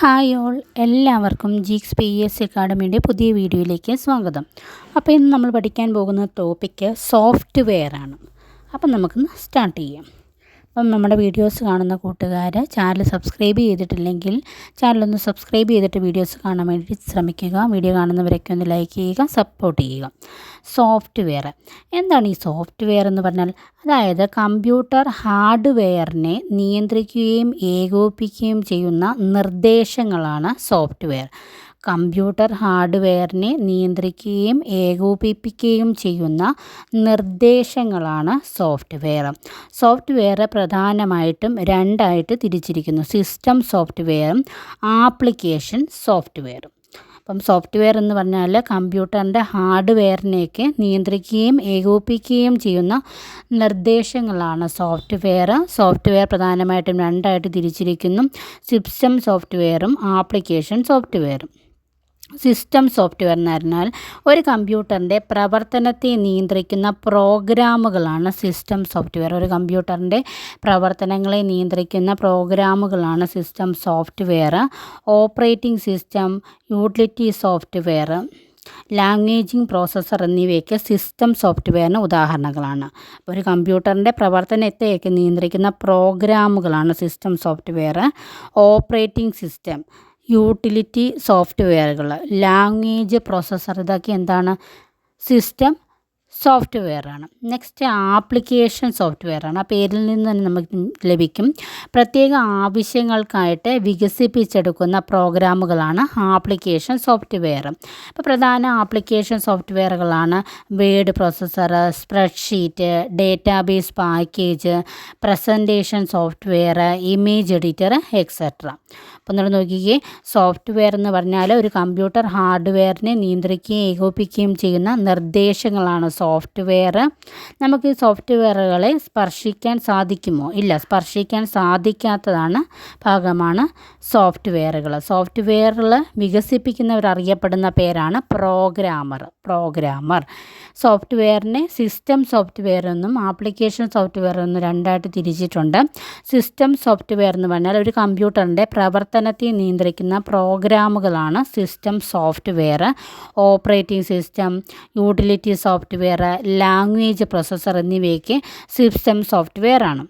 Hi all എല്ലാവർക്കും Geeks P S അക്കാഡമിയുടെ പുതിയ വീഡിയോയിലേക്ക് സ്വാഗതം. അപ്പോൾ ഇന്ന് നമ്മൾ പഠിക്കാൻ പോകുന്ന ടോപ്പിക്ക് സോഫ്റ്റ്വെയർ ആണ്. അപ്പം നമുക്കൊന്ന് സ്റ്റാർട്ട് ചെയ്യാം. അപ്പം നമ്മുടെ വീഡിയോസ് കാണുന്ന കൂട്ടുകാർ ചാനൽ സബ്സ്ക്രൈബ് ചെയ്തിട്ടില്ലെങ്കിൽ ചാനലൊന്ന് സബ്സ്ക്രൈബ് ചെയ്തിട്ട് വീഡിയോസ് കാണാൻ വേണ്ടി ശ്രമിക്കുക. വീഡിയോ കാണുന്നവരൊക്കെ ഒന്ന് ലൈക്ക് ചെയ്യുക സപ്പോർട്ട് ചെയ്യുക. സോഫ്റ്റ്വെയർ. എന്താണ് ഈ സോഫ്റ്റ്വെയർ എന്ന് പറഞ്ഞാൽ? അതായത് കമ്പ്യൂട്ടർ ഹാർഡ്വെയറിനെ നിയന്ത്രിക്കുകയും ഏകോപിപ്പിക്കുകയും ചെയ്യുന്ന നിർദ്ദേശങ്ങളാണ് സോഫ്റ്റ്വെയർ. കമ്പ്യൂട്ടർ ഹാർഡ്വെയറിനെ നിയന്ത്രിക്കുകയും ഏകോപിപ്പിക്കുകയും ചെയ്യുന്ന നിർദ്ദേശങ്ങളാണ് സോഫ്റ്റ്വെയർ. സോഫ്റ്റ്വെയർ പ്രധാനമായിട്ടും രണ്ടായിട്ട് തിരിച്ചിരിക്കുന്നു. സിസ്റ്റം സോഫ്റ്റ്വെയറും ആപ്ലിക്കേഷൻ സോഫ്റ്റ്വെയറും അപ്പം സോഫ്റ്റ്വെയർ എന്ന് പറഞ്ഞാൽ കമ്പ്യൂട്ടറിന്റെ ഹാർഡ്വെയറിനെയൊക്കെ നിയന്ത്രിക്കുകയും ഏകോപിപ്പിക്കുകയും ചെയ്യുന്ന നിർദ്ദേശങ്ങളാണ് സോഫ്റ്റ്വെയർ. സോഫ്റ്റ്വെയർ പ്രധാനമായിട്ടും രണ്ടായിട്ട് തിരിച്ചിരിക്കുന്നു. സിസ്റ്റം സോഫ്റ്റ്വെയറും ആപ്ലിക്കേഷൻ സോഫ്റ്റ്വെയറും. സിസ്റ്റം സോഫ്റ്റ്വെയർ എന്ന് പറഞ്ഞാൽ ഒരു കമ്പ്യൂട്ടറിന്റെ പ്രവർത്തനത്തെ നിയന്ത്രിക്കുന്ന പ്രോഗ്രാമുകളാണ് സിസ്റ്റം സോഫ്റ്റ്വെയർ. ഒരു കമ്പ്യൂട്ടറിന്റെ പ്രവർത്തനങ്ങളെ നിയന്ത്രിക്കുന്ന പ്രോഗ്രാമുകളാണ് system software. Operating system utility software language processor എന്നിവയൊക്കെ സിസ്റ്റം സോഫ്റ്റ്വെയറിന് ഉദാഹരണങ്ങളാണ്. അപ്പോൾ ഒരു കമ്പ്യൂട്ടറിന്റെ പ്രവർത്തനത്തെയൊക്കെ നിയന്ത്രിക്കുന്ന പ്രോഗ്രാമുകളാണ് system software. Operating system utility സോഫ്റ്റ്വെയറുകൾ. ലാംഗ്വേജ് പ്രോസസ്സർ ഇതൊക്കെ എന്താണ്? സിസ്റ്റം സോഫ്റ്റ്വെയറാണ്. നെക്സ്റ്റ് ആപ്ലിക്കേഷൻ സോഫ്റ്റ്വെയറാണ്. ആ പേരിൽ നിന്ന് തന്നെ നമുക്ക് ലഭിക്കും. പ്രത്യേക ആവശ്യങ്ങൾക്കായിട്ട് വികസിപ്പിച്ചെടുക്കുന്ന പ്രോഗ്രാമുകളാണ് ആപ്ലിക്കേഷൻ സോഫ്റ്റ്വെയർ. അപ്പോൾ പ്രധാന application സോഫ്റ്റ്വെയറുകളാണ് word processor spreadsheet database package presentation software image editor etcetera അപ്പോൾ നിങ്ങൾ നോക്കിക്കേ സോഫ്റ്റ്വെയർ എന്ന് പറഞ്ഞാൽ ഒരു കമ്പ്യൂട്ടർ ഹാർഡ്വെയറിനെ നിയന്ത്രിക്കുകയും ഏകോപിക്കുകയും ചെയ്യുന്ന നിർദ്ദേശങ്ങളാണ് സോഫ്റ്റ്വെയർ നമുക്ക് സോഫ്റ്റ്വെയറുകളെ സ്പർശിക്കാൻ സാധിക്കുമോ? ഇല്ല സ്പർശിക്കാൻ സാധിക്കാത്തതാണ് ഭാഗമാണ് സോഫ്റ്റ്വെയറുകൾ സോഫ്റ്റ്വെയറിൽ വികസിപ്പിക്കുന്നവർ അറിയപ്പെടുന്ന പേരാണ് പ്രോഗ്രാമർ പ്രോഗ്രാമർ സോഫ്റ്റ്വെയറിനെ സിസ്റ്റം സോഫ്റ്റ്വെയർ എന്നും ആപ്ലിക്കേഷൻ സോഫ്റ്റ്വെയർ എന്നും രണ്ടായിട്ട് തിരിച്ചിട്ടുണ്ട്. സിസ്റ്റം സോഫ്റ്റ്വെയർ എന്ന് പറഞ്ഞാൽ ഒരു കമ്പ്യൂട്ടറിന്റെ പ്രവർത്തനത്തെ നിയന്ത്രിക്കുന്ന പ്രോഗ്രാമുകളാണ് system software operating system utility software language processor എന്നിവയൊക്കെ സിസ്റ്റം സോഫ്റ്റ്വെയർ ആണ്.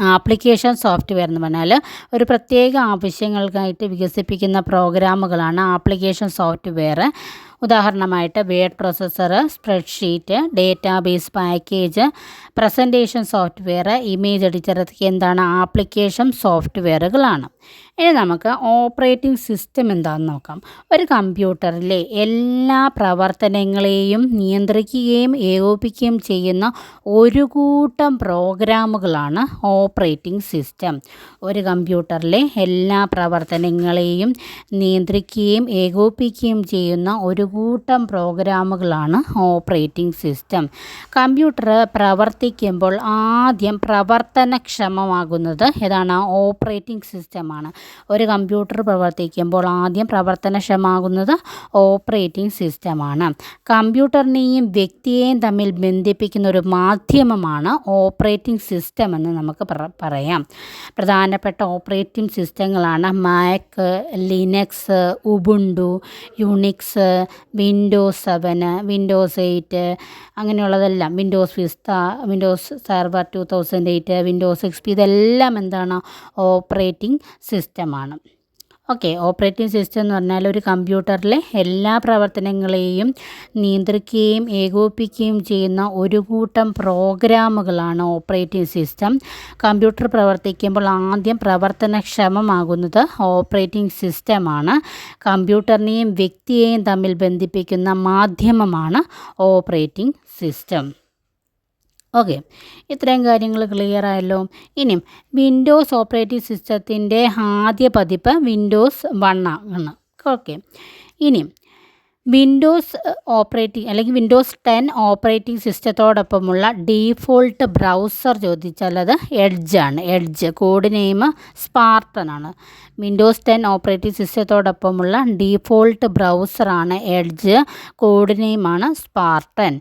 ആപ്ലിക്കേഷൻ സോഫ്റ്റ്വെയർ എന്ന് പറഞ്ഞാൽ ഒരു പ്രത്യേക ആവശ്യങ്ങൾക്കായിട്ട് വികസിപ്പിക്കുന്ന പ്രോഗ്രാമുകളാണ് ആപ്ലിക്കേഷൻ സോഫ്റ്റ്വെയർ ഉദാഹരണമായിട്ട് word processor spreadsheet database package presentation software image editor എന്താണ്? ആപ്ലിക്കേഷൻ സോഫ്റ്റ്വെയറുകളാണ്. ഇനി നമുക്ക് ഓപ്പറേറ്റിംഗ് സിസ്റ്റം എന്താണെന്ന് നോക്കാം. ഒരു കമ്പ്യൂട്ടറിലെ എല്ലാ പ്രവർത്തനങ്ങളെയും നിയന്ത്രിക്കുകയും ഏകോപിക്കുകയും ചെയ്യുന്ന ഒരു കൂട്ടം പ്രോഗ്രാമുകളാണ് ഓപ്പറേറ്റിംഗ് സിസ്റ്റം. ഒരു കമ്പ്യൂട്ടറിലെ എല്ലാ പ്രവർത്തനങ്ങളെയും നിയന്ത്രിക്കുകയും ഏകോപിക്കുകയും ചെയ്യുന്ന ഒരു കൂട്ടം പ്രോഗ്രാമുകളാണ് ഓപ്പറേറ്റിംഗ് സിസ്റ്റം. കമ്പ്യൂട്ടർ പ്രവർത്തിക്കുമ്പോൾ ആദ്യം പ്രവർത്തനക്ഷമമാകുന്നത് ഏതാണ്? ഓപ്പറേറ്റിംഗ് സിസ്റ്റമാണ്. ഒരു കമ്പ്യൂട്ടർ പ്രവർത്തിക്കുമ്പോൾ ആദ്യം പ്രവർത്തനക്ഷമമാകുന്നത് ഓപ്പറേറ്റിംഗ് സിസ്റ്റമാണ്. കമ്പ്യൂട്ടറിനെയും വ്യക്തിയെയും തമ്മിൽ ബന്ധിപ്പിക്കുന്ന ഒരു മാധ്യമമാണ് ഓപ്പറേറ്റിംഗ് സിസ്റ്റം എന്ന് നമുക്ക് പറയാം. പ്രധാനപ്പെട്ട operating സിസ്റ്റങ്ങളാണ് Mac Linux Ubuntu Unix Windows seven Windows eight അങ്ങനെയുള്ളതെല്ലാം. Windows Vista Windows server two thousand eight Windows X P ഇതെല്ലാം എന്താണ്? ഓപ്പറേറ്റിംഗ് സിസ്റ്റമാണ് ഓക്കെ ഓപ്പറേറ്റിംഗ് സിസ്റ്റം എന്ന് പറഞ്ഞാൽ ഒരു കമ്പ്യൂട്ടറിലെ എല്ലാ പ്രവർത്തനങ്ങളെയും നിയന്ത്രിക്കുകയും ഏകോപിപ്പിക്കുകയും ചെയ്യുന്ന ഒരു കൂട്ടം പ്രോഗ്രാമുകളാണ് ഓപ്പറേറ്റിംഗ് സിസ്റ്റം. കമ്പ്യൂട്ടർ പ്രവർത്തിക്കുമ്പോൾ ആദ്യം പ്രവർത്തനക്ഷമമാകുന്നത് ഓപ്പറേറ്റിംഗ് സിസ്റ്റമാണ്. കമ്പ്യൂട്ടറിനെയും വ്യക്തിയെയും തമ്മിൽ ബന്ധിപ്പിക്കുന്ന മാധ്യമമാണ് ഓപ്പറേറ്റിംഗ് സിസ്റ്റം. ഓക്കെ. ഇത്രയും കാര്യങ്ങൾ ക്ലിയർ ആയല്ലോ. ഇനിയും വിൻഡോസ് ഓപ്പറേറ്റിംഗ് സിസ്റ്റത്തിന്റെ ആദ്യ പതിപ്പ് വിൻഡോസ് വൺ ആണ്. ഓക്കെ. ഇനിയും വിൻഡോസ് ഓപ്പറേറ്റിംഗ് അല്ലെങ്കിൽ വിൻഡോസ് ടെൻ ഓപ്പറേറ്റിംഗ് സിസ്റ്റത്തോടൊപ്പമുള്ള ഡീഫോൾട്ട് ബ്രൗസർ ചോദിച്ചാൽ അത് എഡ്ജാണ് എഡ്ജ് കോഡ് നെയിം സ്പാർട്ടനാണ് വിൻഡോസ് ടെൻ ഓപ്പറേറ്റിംഗ് സിസ്റ്റത്തോടൊപ്പമുള്ള ഡീഫോൾട്ട് ബ്രൗസറാണ് എഡ്ജ് കോഡ് നെയിമാണ് സ്പാർട്ടൺ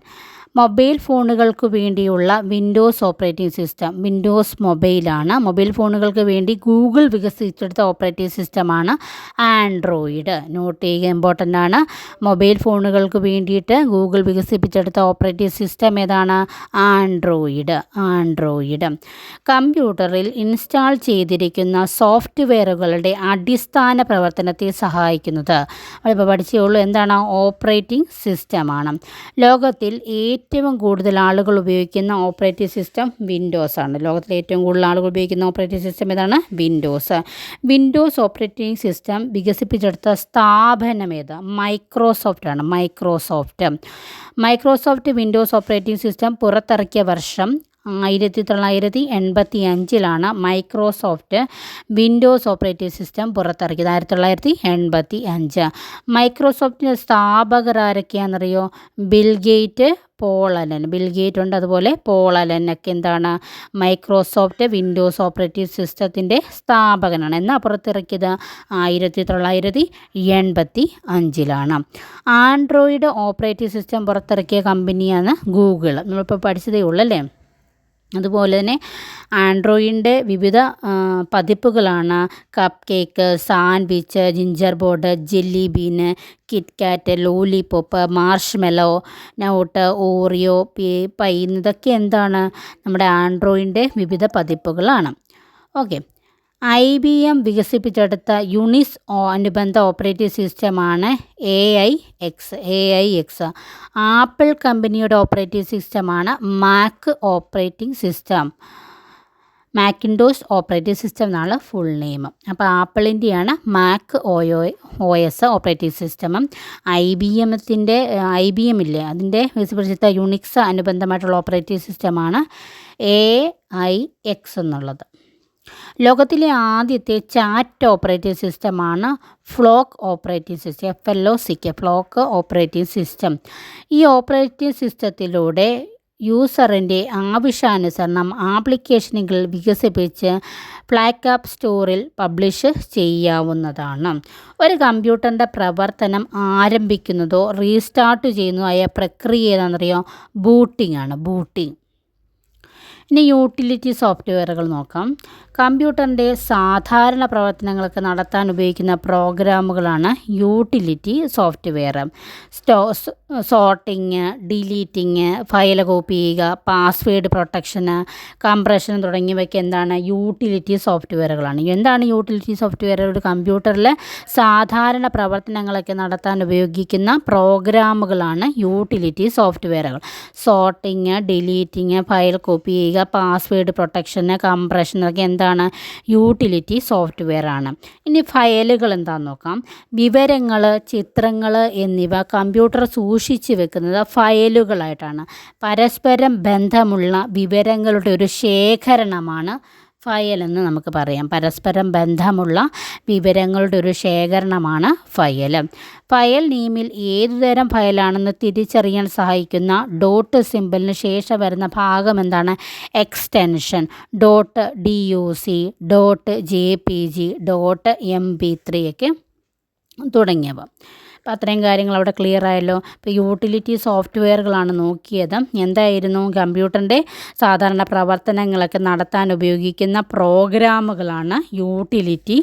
മൊബൈൽ ഫോണുകൾക്ക് വേണ്ടിയുള്ള വിൻഡോസ് ഓപ്പറേറ്റിംഗ് സിസ്റ്റം വിൻഡോസ് മൊബൈലാണ്. മൊബൈൽ ഫോണുകൾക്ക് വേണ്ടി ഗൂഗിൾ വികസിപ്പിച്ചെടുത്ത ഓപ്പറേറ്റിംഗ് സിസ്റ്റമാണ് ആൻഡ്രോയിഡ്. നോട്ട് ചെയ്യുക ഇമ്പോർട്ടന്റ് ആണ്. മൊബൈൽ ഫോണുകൾക്ക് വേണ്ടിയിട്ട് ഗൂഗിൾ വികസിപ്പിച്ചെടുത്ത ഓപ്പറേറ്റിംഗ് സിസ്റ്റം ഏതാണ്? ആൻഡ്രോയിഡ്. ആൻഡ്രോയിഡ്. കമ്പ്യൂട്ടറിൽ ഇൻസ്റ്റാൾ ചെയ്തിരിക്കുന്ന സോഫ്റ്റ്വെയറുകളുടെ അടിസ്ഥാന പ്രവർത്തനത്തെ സഹായിക്കുന്നത്. നമ്മളിപ്പോൾ പഠിച്ചേ ഉള്ളൂ എന്താണ്? ഓപ്പറേറ്റിംഗ് സിസ്റ്റമാണ്. ലോകത്തിൽ ഏറ്റവും കൂടുതൽ ആളുകൾ ഉപയോഗിക്കുന്ന ഓപ്പറേറ്റിംഗ് സിസ്റ്റം വിൻഡോസ് ആണ്. ലോകത്തിൽ ഏറ്റവും കൂടുതൽ ആളുകൾ ഉപയോഗിക്കുന്ന ഓപ്പറേറ്റിംഗ് സിസ്റ്റം ഏതാണ്? വിൻഡോസ്. വിൻഡോസ് ഓപ്പറേറ്റിംഗ് സിസ്റ്റം വികസിപ്പിച്ചെടുത്ത സ്ഥാപനം ഏത്? മൈക്രോസോഫ്റ്റ് ആണ്. Microsoft. Microsoft Windows operating system പുറത്തിറക്കിയ വർഷം ആയിരത്തി തൊള്ളായിരത്തി എൺപത്തി അഞ്ചിലാണ് മൈക്രോസോഫ്റ്റ് വിൻഡോസ് ഓപ്പറേറ്റിംഗ് സിസ്റ്റം പുറത്തിറക്കിയത്. ആയിരത്തി തൊള്ളായിരത്തി എൺപത്തി അഞ്ച് മൈക്രോസോഫ്റ്റിന്റെ സ്ഥാപകർ ആരൊക്കെയാണെന്നറിയോ ബിൽഗേറ്റ് പോളലൻ ബിൽഗേറ്റ് ഉണ്ട്. അതുപോലെ പോളലൻ ഒക്കെ എന്താണ്? മൈക്രോസോഫ്റ്റ് വിൻഡോസ് ഓപ്പറേറ്റിംഗ് സിസ്റ്റത്തിന്റെ സ്ഥാപകനാണ്. എന്നാൽ പുറത്തിറക്കിയത്? ആയിരത്തി തൊള്ളായിരത്തി എൺപത്തി അഞ്ചിലാണ് ആൻഡ്രോയിഡ് ഓപ്പറേറ്റിംഗ് സിസ്റ്റം പുറത്തിറക്കിയ കമ്പനിയാണ് ഗൂഗിൾ നമ്മളിപ്പോൾ പഠിച്ചതേ ഉള്ളൂ അല്ലേ അതുപോലെ തന്നെ ആൻഡ്രോയിഡിന്റെ വിവിധ പതിപ്പുകളാണ്. Cupcake Sandwich Gingerbread Jelly Bean KitKat Lollipop Marshmallow Nougat Oreo Pie ഇതൊക്കെ എന്താണ്? നമ്മുടെ ആൻഡ്രോയിഡിന്റെ വിവിധ പതിപ്പുകളാണ്. ഓക്കെ. ഐ ബി എം വികസിപ്പിച്ചെടുത്ത യുണിസ് അനുബന്ധ ഓപ്പറേറ്റിംഗ് സിസ്റ്റമാണ് A I X A I X. Apple കമ്പനിയുടെ ഓപ്പറേറ്റിംഗ് സിസ്റ്റമാണ് Mac operating system. Macintosh operating system എന്നാണ് ഫുൾ നെയിം. അപ്പോൾ ആപ്പിളിന്റെയാണ് Mac OYO O S operating system. I B എമ്മത്തിന്റെ I B M ഇല്ലേ അതിന്റെ വികസിപ്പിച്ചെടുത്ത യുണിക്സ് അനുബന്ധമായിട്ടുള്ള ഓപ്പറേറ്റിംഗ് സിസ്റ്റമാണ് എ ഐ എക്സ് എന്നുള്ളത്. ലോകത്തിലെ ആദ്യത്തെ ചാറ്റ് ഓപ്പറേറ്റിംഗ് സിസ്റ്റമാണ് flock operating system F L O സിക്ക് ഫ്ലോക്ക് ഓപ്പറേറ്റിംഗ് സിസ്റ്റം. ഈ ഓപ്പറേറ്റിംഗ് സിസ്റ്റത്തിലൂടെ യൂസറിന്റെ ആവശ്യാനുസരണം ആപ്ലിക്കേഷനുകൾ വികസിപ്പിച്ച് ഫ്ലാഗ് ആപ്പ് സ്റ്റോറിൽ പബ്ലിഷ് ചെയ്യാവുന്നതാണ്. ഒരു കമ്പ്യൂട്ടറിന്റെ പ്രവർത്തനം ആരംഭിക്കുന്നതോ റീസ്റ്റാർട്ട് ചെയ്യുന്നതോ ആയ പ്രക്രിയ ഏതാണെന്നറിയോ? ബൂട്ടിംഗ് ആണ്. ബൂട്ടിംഗ്. ഇനി യൂട്ടിലിറ്റി സോഫ്റ്റ്വെയറുകൾ നോക്കാം. കമ്പ്യൂട്ടറിന്റെ സാധാരണ പ്രവർത്തനങ്ങൾക്ക് നടത്താൻ ഉപയോഗിക്കുന്ന പ്രോഗ്രാമുകളാണ് യൂട്ടിലിറ്റി സോഫ്റ്റ്വെയർ സ്റ്റോ സോർട്ടിങ് ഡിലീറ്റിങ് ഫയൽ കോപ്പി ചെയ്യുക പാസ്വേഡ് പ്രൊട്ടക്ഷന് കംപ്രഷൻ തുടങ്ങിയവയ്ക്ക് എന്താണ് യൂട്ടിലിറ്റി സോഫ്റ്റ്വെയറുകളാണ് എന്താണ് യൂട്ടിലിറ്റി സോഫ്റ്റ്വെയർ ഒരു കമ്പ്യൂട്ടറിൽ സാധാരണ പ്രവർത്തനങ്ങളൊക്കെ നടത്താൻ ഉപയോഗിക്കുന്ന പ്രോഗ്രാമുകളാണ് യൂട്ടിലിറ്റി സോഫ്റ്റ്വെയറുകൾ സോർട്ടിങ് ഡിലീറ്റിങ് ഫയൽ കോപ്പി ചെയ്യുക പാസ്വേഡ് പ്രൊട്ടക്ഷൻ കംപ്രഷൻ ഒക്കെ എന്താണ്? യൂട്ടിലിറ്റി സോഫ്റ്റ്വെയർ ആണ്. ഇനി ഫയലുകൾ എന്താണെന്ന് നോക്കാം. വിവരങ്ങൾ ചിത്രങ്ങൾ എന്നിവ കമ്പ്യൂട്ടർ സൂക്ഷിച്ച് വെക്കുന്നത് ഫയലുകളായിട്ടാണ്. പരസ്പരം ബന്ധമുള്ള വിവരങ്ങളുടെ ഒരു ശേഖരണമാണ് ഫയൽ എന്ന് നമുക്ക് പറയാം. പരസ്പരം ബന്ധമുള്ള വിവരങ്ങളുടെ ഒരു ശേഖരണമാണ് ഫയൽ. ഫയൽ നെയിമിൽ ഏതുതരം ഫയലാണെന്ന് തിരിച്ചറിയാൻ സഹായിക്കുന്ന ഡോട്ട് സിമ്പിളിന് ശേഷം വരുന്ന ഭാഗം എന്താണ്? Extension dot D U C dot J P G dot M P three ഒക്കെ തുടങ്ങിയവ. അപ്പോൾ അത്രയും കാര്യങ്ങൾ അവിടെ ക്ലിയർ ആയല്ലോ. ഇപ്പോൾ യൂട്ടിലിറ്റി സോഫ്റ്റ്വെയറുകളാണ് നോക്കിയത്. എന്തായിരുന്നു? കമ്പ്യൂട്ടറിന്റെ സാധാരണ പ്രവർത്തനങ്ങളൊക്കെ നടത്താൻ ഉപയോഗിക്കുന്ന പ്രോഗ്രാമുകളാണ് യൂട്ടിലിറ്റി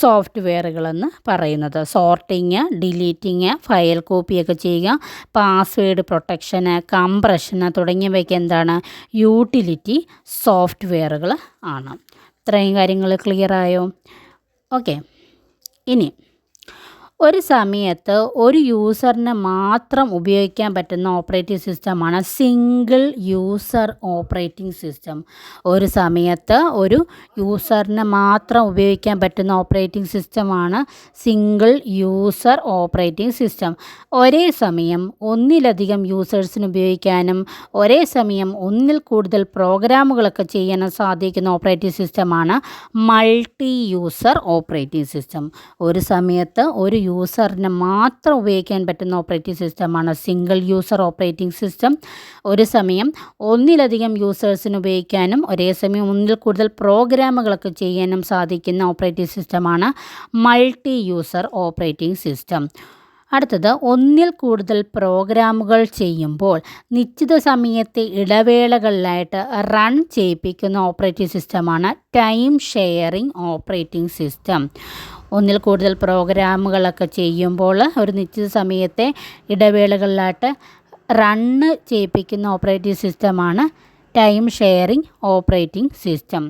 സോഫ്റ്റ്വെയറുകളെന്ന് പറയുന്നത്. സോർട്ടിങ് ഡിലീറ്റിങ് ഫയൽ കോപ്പിയൊക്കെ ചെയ്യുക പാസ്വേഡ് പ്രൊട്ടക്ഷന് കംപ്രഷന് തുടങ്ങിയവയ്ക്ക് എന്താണ്? യൂട്ടിലിറ്റി സോഫ്റ്റ്വെയറുകൾ ആണ്. ഇത്രയും കാര്യങ്ങൾ ക്ലിയർ ആയോ? ഓക്കെ ഇനി ഒരു സമയത്ത് ഒരു യൂസറിന് മാത്രം ഉപയോഗിക്കാൻ പറ്റുന്ന ഓപ്പറേറ്റിംഗ് സിസ്റ്റമാണ് സിംഗിൾ യൂസർ ഓപ്പറേറ്റിംഗ് സിസ്റ്റം. ഒരു സമയത്ത് ഒരു യൂസറിന് മാത്രം ഉപയോഗിക്കാൻ പറ്റുന്ന ഓപ്പറേറ്റിംഗ് സിസ്റ്റമാണ് സിംഗിൾ യൂസർ ഓപ്പറേറ്റിംഗ് സിസ്റ്റം. ഒരേ സമയം ഒന്നിലധികം യൂസേഴ്സിന് ഉപയോഗിക്കാനും ഒരേ സമയം ഒന്നിൽ കൂടുതൽ പ്രോഗ്രാമുകളൊക്കെ ചെയ്യാനും സാധിക്കുന്ന ഓപ്പറേറ്റിംഗ് സിസ്റ്റമാണ് മൾട്ടി യൂസർ ഓപ്പറേറ്റിംഗ് സിസ്റ്റം. ഒരു സമയത്ത് ഒരു യൂസറിന് മാത്രം ഉപയോഗിക്കാൻ പറ്റുന്ന ഓപ്പറേറ്റിംഗ് സിസ്റ്റമാണ് സിംഗിൾ യൂസർ ഓപ്പറേറ്റിംഗ് സിസ്റ്റം ഒരു സമയം ഒന്നിലധികം യൂസേഴ്സിന് ഉപയോഗിക്കാനും ഒരേ സമയം ഒന്നിൽ കൂടുതൽ പ്രോഗ്രാമുകളൊക്കെ ചെയ്യാനും സാധിക്കുന്ന ഓപ്പറേറ്റിംഗ് സിസ്റ്റമാണ് മൾട്ടി യൂസർ ഓപ്പറേറ്റിംഗ് സിസ്റ്റം അടുത്തത് ഒന്നിൽ കൂടുതൽ പ്രോഗ്രാമുകൾ ചെയ്യുമ്പോൾ നിശ്ചിത സമയത്തെ ഇടവേളകളിലായിട്ട് റൺ ചെയ്യിപ്പിക്കുന്ന ഓപ്പറേറ്റിംഗ് സിസ്റ്റമാണ് ടൈം ഷെയറിംഗ് ഓപ്പറേറ്റിംഗ് സിസ്റ്റം. ഒന്നിൽ കൂടുതൽ പ്രോഗ്രാമുകളൊക്കെ ചെയ്യുമ്പോൾ ഒരു നിശ്ചിത സമയത്തെ ഇടവേളകളിലായിട്ട് റണ്ണ് ചെയ്യിപ്പിക്കുന്ന ഓപ്പറേറ്റിംഗ് സിസ്റ്റമാണ് ടൈം ഷെയറിംഗ് ഓപ്പറേറ്റിംഗ് സിസ്റ്റം.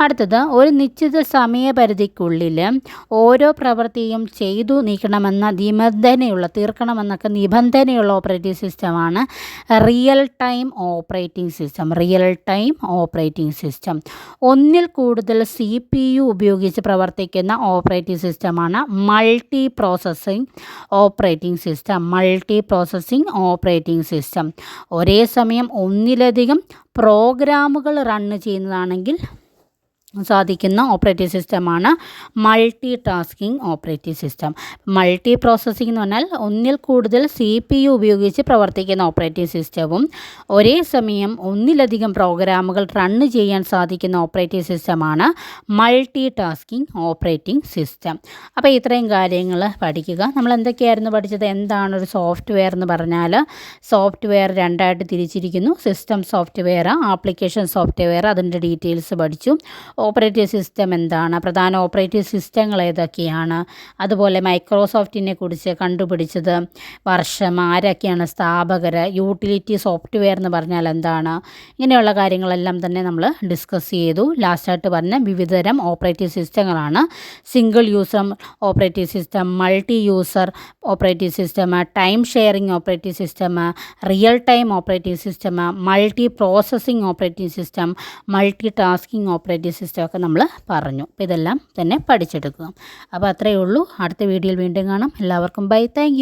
അടുത്തത് ഒരു നിശ്ചിത സമയപരിധിക്കുള്ളിൽ ഓരോ പ്രവൃത്തിയും ചെയ്തു നീക്കണമെന്ന നിബന്ധനയുള്ള തീർക്കണമെന്നൊക്കെ നിബന്ധനയുള്ള ഓപ്പറേറ്റിംഗ് സിസ്റ്റമാണ് real time operating system real time operating system. ഒന്നിൽ കൂടുതൽ സി പി യു ഉപയോഗിച്ച് പ്രവർത്തിക്കുന്ന ഓപ്പറേറ്റിംഗ് സിസ്റ്റമാണ് multi processing operating system multi processing operating system. ഒരേ സമയം ഒന്നിലധികം പ്രോഗ്രാമുകൾ റണ്ണ് ചെയ്യുന്നതാണെങ്കിൽ സാധിക്കുന്ന ഓപ്പറേറ്റിംഗ് സിസ്റ്റമാണ് multi tasking operating system. Multi processing എന്ന് പറഞ്ഞാൽ ഒന്നിൽ കൂടുതൽ സി പി യു ഉപയോഗിച്ച് പ്രവർത്തിക്കുന്ന ഓപ്പറേറ്റിംഗ് സിസ്റ്റവും ഒരേ സമയം ഒന്നിലധികം പ്രോഗ്രാമുകൾ റണ്ണ് ചെയ്യാൻ സാധിക്കുന്ന ഓപ്പറേറ്റിംഗ് സിസ്റ്റമാണ് മൾട്ടി ടാസ്കിംഗ് ഓപ്പറേറ്റിംഗ് സിസ്റ്റം. അപ്പോൾ ഇത്രയും കാര്യങ്ങൾ പഠിക്കുക. നമ്മൾ എന്തൊക്കെയായിരുന്നു പഠിച്ചത്? എന്താണ് ഒരു സോഫ്റ്റ്വെയർ എന്ന് പറഞ്ഞാൽ സോഫ്റ്റ്വെയർ രണ്ടായിട്ട് തിരിച്ചിരിക്കുന്നു. സിസ്റ്റം സോഫ്റ്റ്വെയർ ആപ്ലിക്കേഷൻ സോഫ്റ്റ്വെയർ അതിന്റെ ഡീറ്റെയിൽസ് പഠിച്ചു. ഓപ്പറേറ്റിംഗ് സിസ്റ്റം എന്താണ്? പ്രധാന ഓപ്പറേറ്റിംഗ് സിസ്റ്റങ്ങൾ ഏതൊക്കെയാണ്? അതുപോലെ മൈക്രോസോഫ്റ്റിനെ കുറിച്ച് കണ്ടുപിടിച്ചത് വർഷം ആരൊക്കെയാണ് സ്ഥാപകർ യൂട്ടിലിറ്റി സോഫ്റ്റ്വെയർ എന്ന് പറഞ്ഞാൽ എന്താണ്? ഇങ്ങനെയുള്ള കാര്യങ്ങളെല്ലാം തന്നെ നമ്മൾ ഡിസ്കസ് ചെയ്തു. ലാസ്റ്റായിട്ട് പറഞ്ഞ വിവിധതരം operating സിസ്റ്റങ്ങളാണ്. Single user operating system multi user operating system time sharing operating system real time operating system multi processing operating system multi tasking operating സിസ്റ്റമൊക്കെ നമ്മൾ പറഞ്ഞു. അപ്പോൾ ഇതെല്ലാം തന്നെ പഠിച്ചെടുക്കുക. അപ്പോൾ അത്രയേ ഉള്ളൂ. അടുത്ത വീഡിയോയിൽ വീണ്ടും കാണാം. എല്ലാവർക്കും ബൈ. താങ്ക്